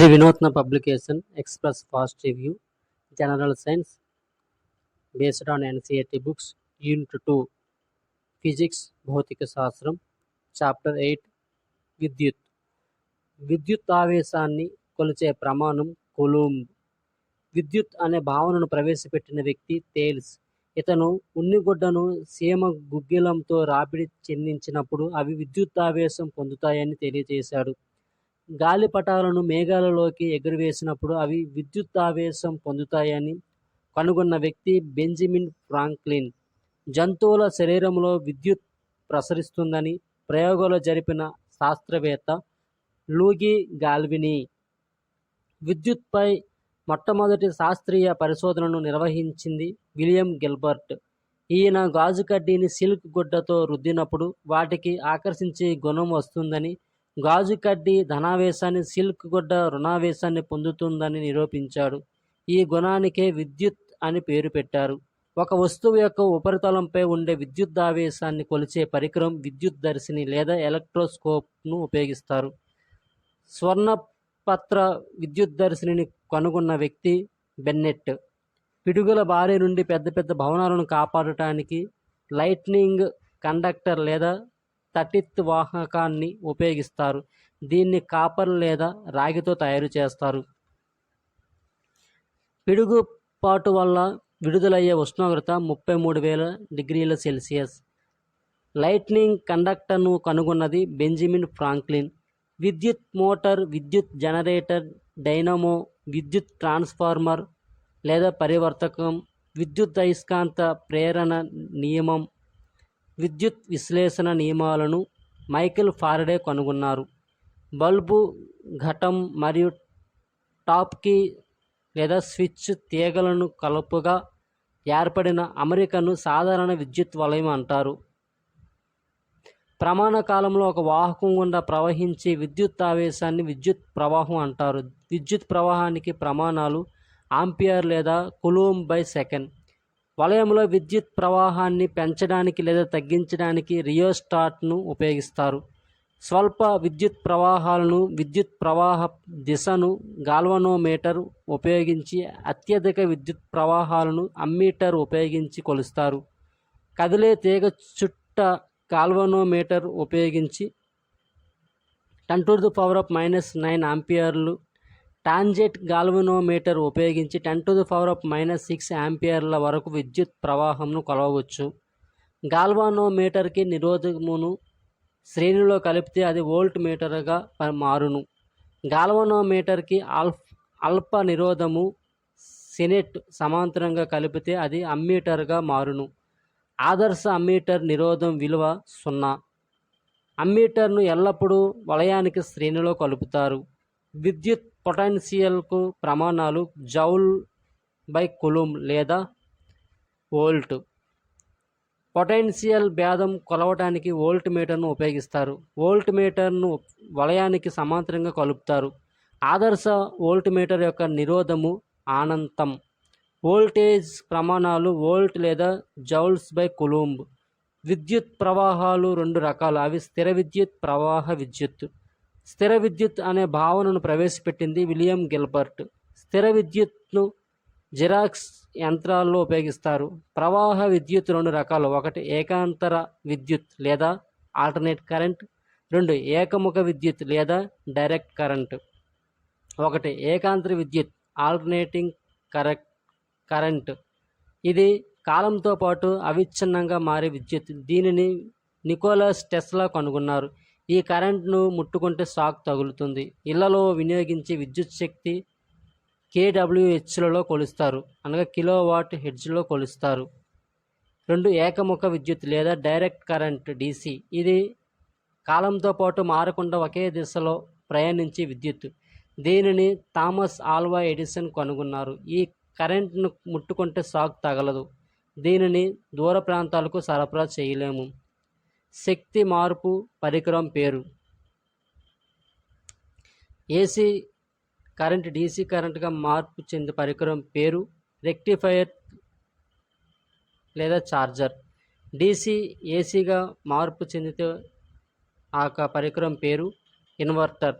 Shri Vinootna publication express fast review general science based on NCERT books unit two physics భౌతిక శాస్త్రం chapter eight విద్యుత్ విద్యుత్ ఆవేశాన్ని కొలిచే ప్రమాణం కొలూంబ్ విద్యుత్ అనే భావనను ప్రవేశపెట్టిన వ్యక్తి తేల్స్ ఇతను ఉన్నిగుడ్డను సీమ గుగ్గిలంతో రాపిడి చెందించినప్పుడు అవి విద్యుత్ ఆవేశం పొందుతాయని తెలియజేశాడు. గాలిపటాలను మేఘాలలోకి ఎగురవేసినప్పుడు అవి విద్యుత్తావేశం పొందుతాయని కనుగొన్న వ్యక్తి బెంజమిన్ ఫ్రాంక్లిన్. జంతువుల శరీరంలో విద్యుత్ ప్రసరిస్తుందని ప్రయోగాలు జరిపిన శాస్త్రవేత్త లూగి గాల్విని. విద్యుత్పై మొట్టమొదటి శాస్త్రీయ పరిశోధనను నిర్వహించింది విలియం గిల్బర్ట్. ఈయన గాజు కడ్డీని సిల్క్ గుడ్డతో రుద్దినప్పుడు వాటికి ఆకర్షించే గుణం వస్తుందని గాజు కడ్డీ ధనావేశాన్ని సిల్క్ గుడ్డ రుణావేశాన్ని పొందుతుందని నిరూపించాడు. ఈ గుణానికే విద్యుత్ అని పేరు పెట్టారు. ఒక వస్తువు యొక్క ఉపరితలంపై ఉండే విద్యుద్ధావేశాన్ని కొలిచే పరికరం విద్యుత్ దర్శిని లేదా ఎలక్ట్రోస్కోప్ను ఉపయోగిస్తారు. స్వర్ణపత్ర విద్యుత్ దర్శిని కనుగొన్న వ్యక్తి బెన్నెట్. పిడుగుల బారి నుండి పెద్ద పెద్ద భవనాలను కాపాడటానికి లైట్నింగ్ కండక్టర్ లేదా తటిత్ వాహకాన్ని ఉపయోగిస్తారు. దీన్ని కాపర్ లేదా రాగితో తయారు చేస్తారు. పిడుగుపాటు వల్ల విడుదలయ్యే ఉష్ణోగ్రత ముప్పై మూడు వేల డిగ్రీల సెల్సియస్. లైట్నింగ్ కండక్టర్ను కనుగొన్నది బెంజమిన్ ఫ్రాంక్లిన్. విద్యుత్ మోటార్ విద్యుత్ జనరేటర్ డైనమో విద్యుత్ ట్రాన్స్ఫార్మర్ లేదా పరివర్తకం విద్యుత్ అయస్కాంత ప్రేరణ నియమం విద్యుత్ విశ్లేషణ నియమాలను మైకేల్ ఫారడే కనుగొన్నారు. బల్బు ఘటం మరియు టాప్కి లేదా స్విచ్ తీగలను కలుపుగా ఏర్పడిన అమరికను సాధారణ విద్యుత్ వలయం అంటారు. ప్రమాణ కాలంలో ఒక వాహకం గుండా ప్రవహించే విద్యుత్ ఆవేశాన్ని విద్యుత్ ప్రవాహం అంటారు. విద్యుత్ ప్రవాహానికి ప్రమాణాలు ఆంపియర్ లేదా కులూమ్ బై సెకండ్. వలయంలో విద్యుత్ ప్రవాహాన్ని పెంచడానికి లేదా తగ్గించడానికి రియోస్టాట్ను ఉపయోగిస్తారు. స్వల్ప విద్యుత్ ప్రవాహాలను విద్యుత్ ప్రవాహ దిశను గాల్వనోమీటర్ ఉపయోగించి అత్యధిక విద్యుత్ ప్రవాహాలను అమ్మీటర్ ఉపయోగించి కొలుస్తారు. కదిలే తీగ చుట్ట గాల్వనోమీటర్ ఉపయోగించి ten to the power of minus nine ఆంపియర్లు టాంజెట్ గాల్వనోమీటర్ ఉపయోగించి ten to the power of minus six ఆంపియర్ల వరకు విద్యుత్ ప్రవాహంను కొలవవచ్చు. గాల్వానోమీటర్కి నిరోధకమును శ్రేణిలో కలిపితే అది వోల్ట్ మీటర్గా మారును. గాల్వనోమీటర్కి అల్ఫ్ అల్ప నిరోధము సినెట్ సమాంతరంగా కలిపితే అది అమ్మీటర్గా మారును. ఆదర్శ అమ్మీటర్ నిరోధం విలువ సున్నా. అమ్మీటర్ను ఎల్లప్పుడూ వలయానికి శ్రేణిలో కలుపుతారు. విద్యుత్ పొటెన్షియల్కు ప్రమాణాలు జౌల్ బై కులుమ్ లేదా వోల్ట్. పొటెన్షియల్ భేదం కొలవటానికి వోల్ట్ మీటర్ను ఉపయోగిస్తారు. వోల్ట్ మీటర్ను వలయానికి సమాంతరంగా కలుపుతారు. ఆదర్శ వోల్ట్ మీటర్ యొక్క నిరోధము ఆనంతం వోల్టేజ్ ప్రమాణాలు వోల్ట్ లేదా జౌల్స్ బై కులూంబ్. విద్యుత్ ప్రవాహాలు రెండు రకాలు. అవి స్థిర విద్యుత్ ప్రవాహ విద్యుత్. స్థిర విద్యుత్ అనే భావనను ప్రవేశపెట్టింది విలియం గిల్బర్ట్. స్థిర విద్యుత్ను జిరాక్స్ యంత్రాల్లో ఉపయోగిస్తారు. ప్రవాహ విద్యుత్ రెండు రకాలు. ఒకటి ఏకాంతర విద్యుత్ లేదా ఆల్టర్నేట్ కరెంట్. రెండు ఏకముఖ విద్యుత్ లేదా డైరెక్ట్ కరెంట్. ఒకటి ఏకాంతర విద్యుత్ ఆల్టర్నేటింగ్ కరెక్ట్ కరెంట్. ఇది కాలంతో పాటు అవిచ్ఛిన్నంగా మారే విద్యుత్. దీనిని నికోలస్ టెస్లా కనుగొన్నారు. ఈ కరెంట్ను ముట్టుకుంటే షాక్ తగులుతుంది. ఇళ్ళలో వినియోగించే విద్యుత్ శక్తి కేడబ్ల్యూహెచ్లలో కొలుస్తారు. అనగా కిలోవాట్ హెడ్జ్లో కొలుస్తారు. రెండు ఏకముఖ విద్యుత్ లేదా డైరెక్ట్ కరెంట్ డీసీ. ఇది కాలంతో పాటు మారకుండా ఒకే దిశలో ప్రయాణించే విద్యుత్. దీనిని థామస్ ఆల్వా ఎడిసన్ కనుగొన్నారు. ఈ కరెంట్ను ముట్టుకుంటే షాక్ తగలదు. దీనిని దూర ప్రాంతాలకు సరఫరా చేయలేము. శక్తి మార్పు పరికరం పేరు. ఏసీ కరెంట్ డీసీ కరెంట్గా మార్పు చెందే పరికరం పేరు రెక్టిఫైయర్ లేదా ఛార్జర్ డీసీ ఏసీగా మార్పు చెందితే ఆ యొక్క పరికరం పేరు ఇన్వర్టర్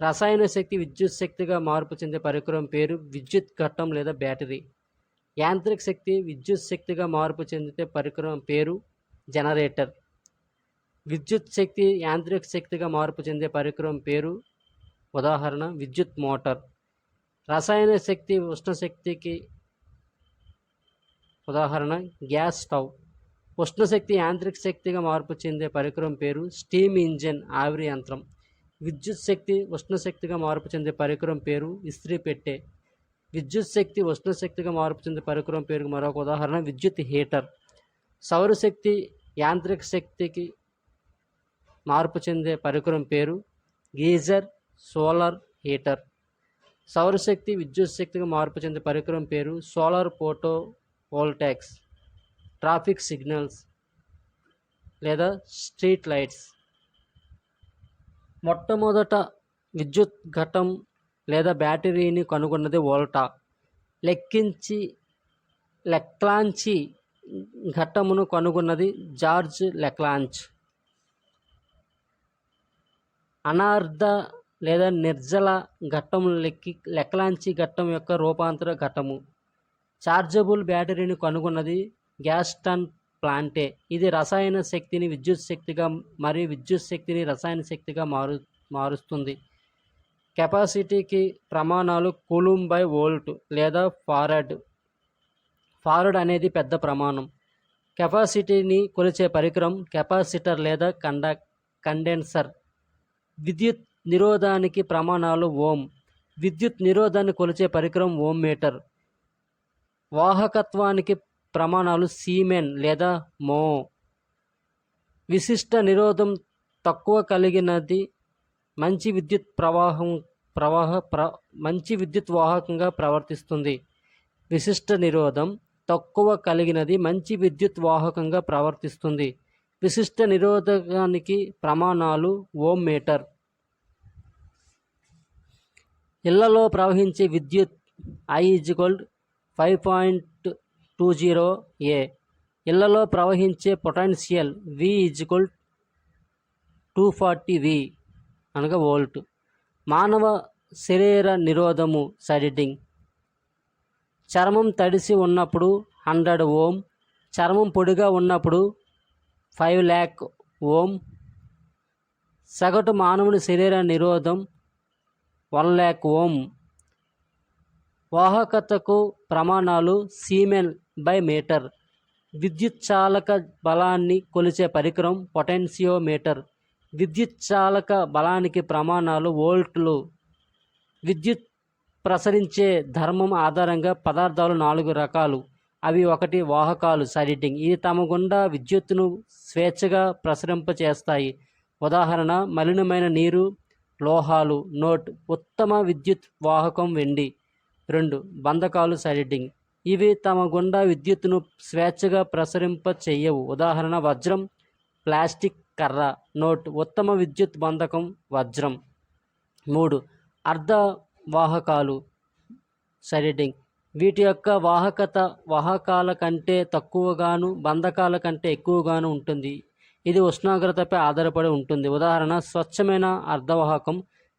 రసాయన శక్తి విద్యుత్ శక్తిగా మార్పు చెందే పరికరం పేరు విద్యుత్ ఘట్టం లేదా బ్యాటరీ యాంత్రిక శక్తి విద్యుత్ శక్తిగా మార్పు చెందితే పరికరం పేరు జనరేటర్. విద్యుత్ శక్తి యాంత్రిక శక్తిగా మార్పు చెందే పరికరం పేరు ఉదాహరణ విద్యుత్ మోటార్. రసాయన శక్తి ఉష్ణ శక్తికి ఉదాహరణ గ్యాస్ స్టవ్. ఉష్ణశక్తి యాంత్రిక శక్తిగా మార్పు చెందే పరికరం పేరు స్టీమ్ ఇంజిన్ ఆవిరి యంత్రం. విద్యుత్ శక్తి ఉష్ణశక్తిగా మార్పు చెందే పరికరం పేరు ఇస్త్రీ పెట్టే. విద్యుత్ శక్తి ఉష్ణశక్తిగా మార్పు చెందే పరికరం పేరు మరొక ఉదాహరణ విద్యుత్ హీటర్. సౌరశక్తి యాంత్రిక శక్తికి మార్పు చెందే పరికరం పేరు గీజర్ సోలార్ హీటర్. సౌరశక్తి విద్యుత్ శక్తిగా మార్పు చెందే పరికరం పేరు solar photo voltaics traffic signals లేదా స్ట్రీట్ లైట్స్. మొట్టమొదట విద్యుత్ ఘటం లేదా బ్యాటరీని కనుగొన్నది వోల్టా. లెక్కించి లెక్లాంచి ఘట్టమును కనుగొన్నది జార్జ్ లెక్లాంచ్ అనార్ధ లేదా నిర్జల ఘట్టం లెక్కి లెక్లాంచి ఘట్టం యొక్క రూపాంతర ఘట్టము. చార్జబుల్ బ్యాటరీని కనుగొన్నది గ్యాస్టన్ ప్లాంటే. ఇది రసాయన శక్తిని విద్యుత్ శక్తిగా మరియు విద్యుత్ శక్తిని రసాయన శక్తిగా మారు మారుస్తుంది. కెపాసిటీకి ప్రమాణాలు కూలుం బై వోల్ట్ లేదా ఫారడ్. ఫారడ్ అనేది పెద్ద ప్రమాణం. కెపాసిటీని కొలిచే పరికరం కెపాసిటర్ లేదా కండ కండెన్సర్. విద్యుత్ నిరోధానికి ప్రమాణాలు ఓం విద్యుత్ నిరోధాన్ని కొలిచే పరికరం ఓం మీటర్ వాహకత్వానికి ప్రమాణాలు సీమెన్ లేదా మో. విశిష్ట నిరోధం తక్కువ కలిగినది మంచి విద్యుత్ ప్రవాహం ప్రవాహ ప్ర మంచి విద్యుత్ వాహకంగా ప్రవర్తిస్తుంది. విశిష్ట నిరోధం తక్కువ కలిగినది మంచి విద్యుత్ వాహకంగా ప్రవర్తిస్తుంది. విశిష్ట నిరోధకానికి ప్రమాణాలు ఓం మీటర్. ఇళ్ళలో ప్రవహించే విద్యుత్ I equal five point two zero A ఇళ్ళలో ప్రవహించే potential V equal two forty V అనగా వోల్ట్. మానవ శరీర నిరోధము సైడింగ్ చర్మం తడిసి ఉన్నప్పుడు హండ్రెడ్ ఓం చర్మం పొడిగా ఉన్నప్పుడు ఫైవ్ ల్యాక్ ఓం సగటు మానవుని శరీర నిరోధం వన్ ల్యాక్ ఓం. వాహకతకు ప్రమాణాలు సీమెన్ బై మీటర్. విద్యుత్ చాలక బలాన్ని కొలిచే పరికరం పొటెన్షియోమీటర్. విద్యుత్ చాలక బలానికి ప్రమాణాలు వోల్ట్లు. విద్యుత్ ప్రసరించే ధర్మం ఆధారంగా పదార్థాలు నాలుగు రకాలు. అవి ఒకటి వాహకాలు సైడింగ్ ఇది తమ గుండా విద్యుత్తును స్వేచ్ఛగా ప్రసరింపచేస్తాయి. ఉదాహరణ మలినమైన నీరు లోహాలు నోట్ ఉత్తమ విద్యుత్ వాహకం వెండి. రెండు బంధకాలు సైడింగ్ ఇవి తమ గుండా విద్యుత్తును స్వేచ్ఛగా ప్రసరింప చెయ్యవు ఉదాహరణ వజ్రం ప్లాస్టిక్ కర్ర. నోట్ ఉత్తమ విద్యుత్ బంధకం వజ్రం. మూడు అర్ధ వాహకాలు. సైడింగ్ వీటి యొక్క వాహకత వాహకాల కంటే తక్కువగాను బంధకాల కంటే ఎక్కువగాను ఉంటుంది. ఇది ఉష్ణోగ్రతపై ఆధారపడి ఉంటుంది. ఉదాహరణ స్వచ్ఛమైన అర్ధవాహకం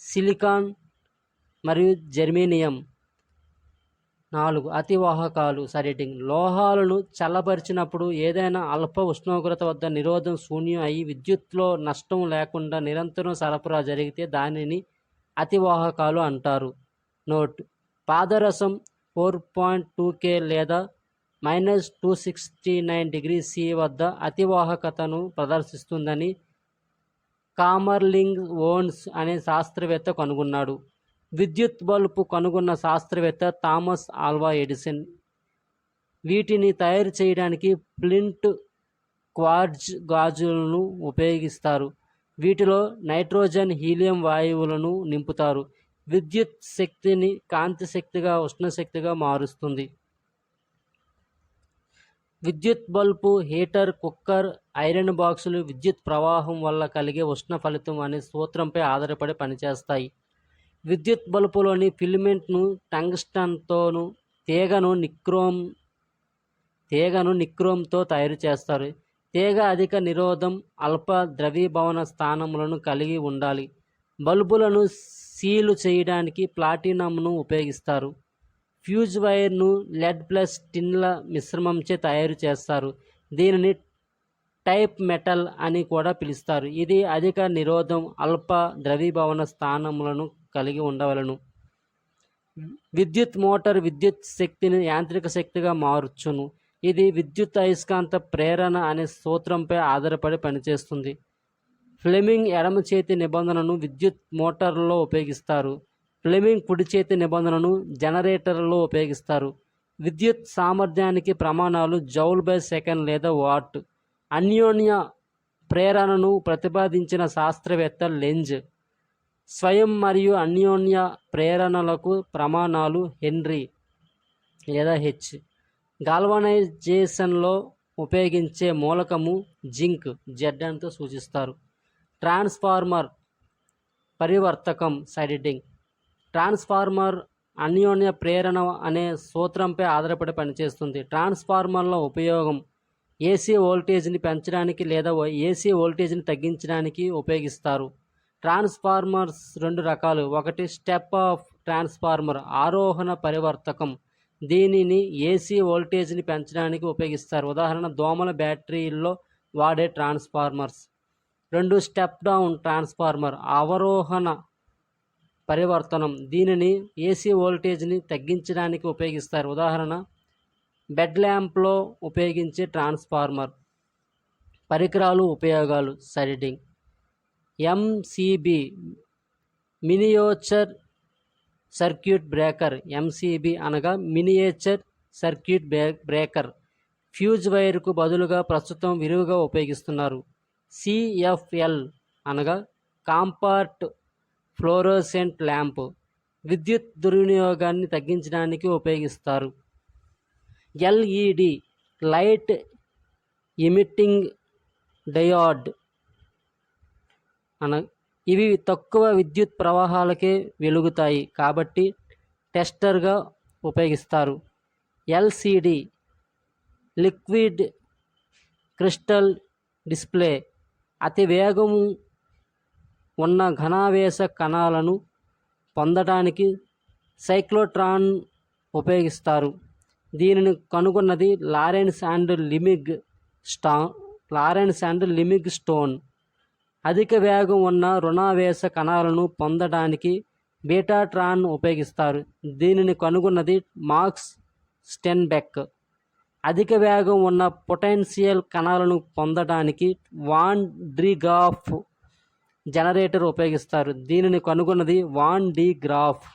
సిలికాన్ మరియు జెర్మేనియం. నాలుగు అతివాహకాలు సరేటింగ్ లోహాలను చల్లబరిచినప్పుడు ఏదైనా అల్ప ఉష్ణోగ్రత వద్ద నిరోధం శూన్యం అయి విద్యుత్లో నష్టం లేకుండా నిరంతరం సరఫరా జరిగితే దానిని అతివాహకాలు అంటారు. నోట్. పాదరసం ఫోర్ పాయింట్ టూ కే లేదా minus two sixty nine degree C వద్ద అతివాహకతను ప్రదర్శిస్తుందని కామర్లింగ్ ఓన్స్ అనే శాస్త్రవేత్త కనుగొన్నాడు. విద్యుత్ బల్బు కనుగొన్న శాస్త్రవేత్త థామస్ ఆల్వా ఎడిసన్. వీటిని తయారు చేయడానికి ప్లింట్ క్వార్జ్ గాజులను ఉపయోగిస్తారు. వీటిలో నైట్రోజన్ హీలియం వాయువులను నింపుతారు. విద్యుత్ శక్తిని కాంతి శక్తిగా ఉష్ణశక్తిగా మారుస్తుంది. విద్యుత్ బల్బు హీటర్ కుక్కర్ ఐరన్ బాక్సులు విద్యుత్ ప్రవాహం వల్ల కలిగే ఉష్ణ ఫలితం అనే సూత్రంపై ఆధారపడి పనిచేస్తాయి. విద్యుత్ బల్బులోని ఫిలిమెంట్ను టంగ్స్టన్తోను తీగను నిక్రోమ్ తీగను నిక్రోమ్తో తయారు చేస్తారు. తీగ అధిక నిరోధం అల్ప ద్రవీభవన స్థానములను కలిగి ఉండాలి. బల్బులను సీలు చేయడానికి ప్లాటినంను ఉపయోగిస్తారు. ఫ్యూజ్ వైర్ను లెడ్ ప్లస్ టిన్ల మిశ్రమంచే తయారు చేస్తారు. దీనిని టైప్ మెటల్ అని కూడా పిలుస్తారు. ఇది అధిక నిరోధం అల్ప ద్రవీభవన స్థానములను కలిగి ఉండవలను. విద్యుత్ మోటార్ విద్యుత్ శక్తిని యాంత్రిక శక్తిగా మార్చును. ఇది విద్యుత్ అయస్కాంత ప్రేరణ అనే సూత్రంపై ఆధారపడి పనిచేస్తుంది. ఫ్లెమింగ్ ఎడమ చేతి నిబంధనను విద్యుత్ మోటార్లలో ఉపయోగిస్తారు. ఫ్లెమింగ్ కుడి చేతి నిబంధనను జనరేటర్లో ఉపయోగిస్తారు. విద్యుత్ సామర్థ్యానికి ప్రమాణాలు జౌల్ బై సెకండ్ లేదా వాట్. అన్యోన్య ప్రేరణను ప్రతిపాదించిన శాస్త్రవేత్త లెంజ్. స్వయం మరియు అన్యోన్య ప్రేరణలకు ప్రమాణాలు హెన్రీ లేదా హెచ్. గాల్వనైజేషన్లో ఉపయోగించే మూలకము జింక్ జెడ్ సూచిస్తారు. ట్రాన్స్ఫార్మర్ పరివర్తకం సైడింగ్ ట్రాన్స్ఫార్మర్ అన్యోన్య ప్రేరణ అనే సూత్రంపై ఆధారపడి పనిచేస్తుంది. ట్రాన్స్ఫార్మర్ల ఉపయోగం ఏసీ వోల్టేజ్ని పెంచడానికి లేదా ఏసీ వోల్టేజ్ని తగ్గించడానికి ఉపయోగిస్తారు. ట్రాన్స్ఫార్మర్స్ రెండు రకాలు. ఒకటి స్టెప్ ఆఫ్ ట్రాన్స్ఫార్మర్ ఆరోహణ పరివర్తకం. దీనిని ఏసీ వోల్టేజ్ని పెంచడానికి ఉపయోగిస్తారు. ఉదాహరణ దోమల బ్యాటరీల్లో వాడే ట్రాన్స్ఫార్మర్స్. రెండు స్టెప్ డౌన్ ట్రాన్స్ఫార్మర్ అవరోహణ పరివర్తనం. దీనిని ఏసీ వోల్టేజ్ని తగ్గించడానికి ఉపయోగిస్తారు. ఉదాహరణ బెడ్ ల్యాంప్లో ఉపయోగించే ట్రాన్స్ఫార్మర్. పరికరాలు ఉపయోగాలు. సరిడింగ్ MCB miniature circuit breaker MCB అనగా మినియేచర్ సర్క్యూట్ బ్రేకర్. ఫ్యూజ్ వైర్కు బదులుగా ప్రస్తుతం విరివిగా ఉపయోగిస్తున్నారు. సిఎఫ్ఎల్ అనగా కాంపార్ట్ ఫ్లోరోసెంట్ ల్యాంప్. విద్యుత్ దుర్వినియోగాన్ని తగ్గించడానికి ఉపయోగిస్తారు. ఎల్ఈడి లైట్ ఎమిట్టింగ్ డయాడ్ అన ఇవి తక్కువ విద్యుత్ ప్రవాహాలకే వెలుగుతాయి కాబట్టి టెస్టర్గా ఉపయోగిస్తారు. ఎల్సిడి లిక్విడ్ క్రిస్టల్ డిస్ప్లే అతి వేగము ఉన్న ఘనావేశ కణాలను పొందడానికి సైక్లోట్రాన్ ఉపయోగిస్తారు. దీనిని కనుగొన్నది లారెన్స్ అండ్ లిమిగ్ స్టా లారెన్స్ అండ్ లిమిగ్ స్టోన్. అధిక వేగం ఉన్న రుణావేశ కణాలను పొందడానికి బీటాట్రాన్ ఉపయోగిస్తారు. దీనిని కనుగొన్నది మార్క్స్ స్టెన్బెక్. అధిక వేగం ఉన్న పొటెన్షియల్ కణాలను పొందడానికి వాన్ డ్రీగాఫ్ జనరేటర్ ఉపయోగిస్తారు. దీనిని కనుగొన్నది వాన్ డి గ్రాఫ్.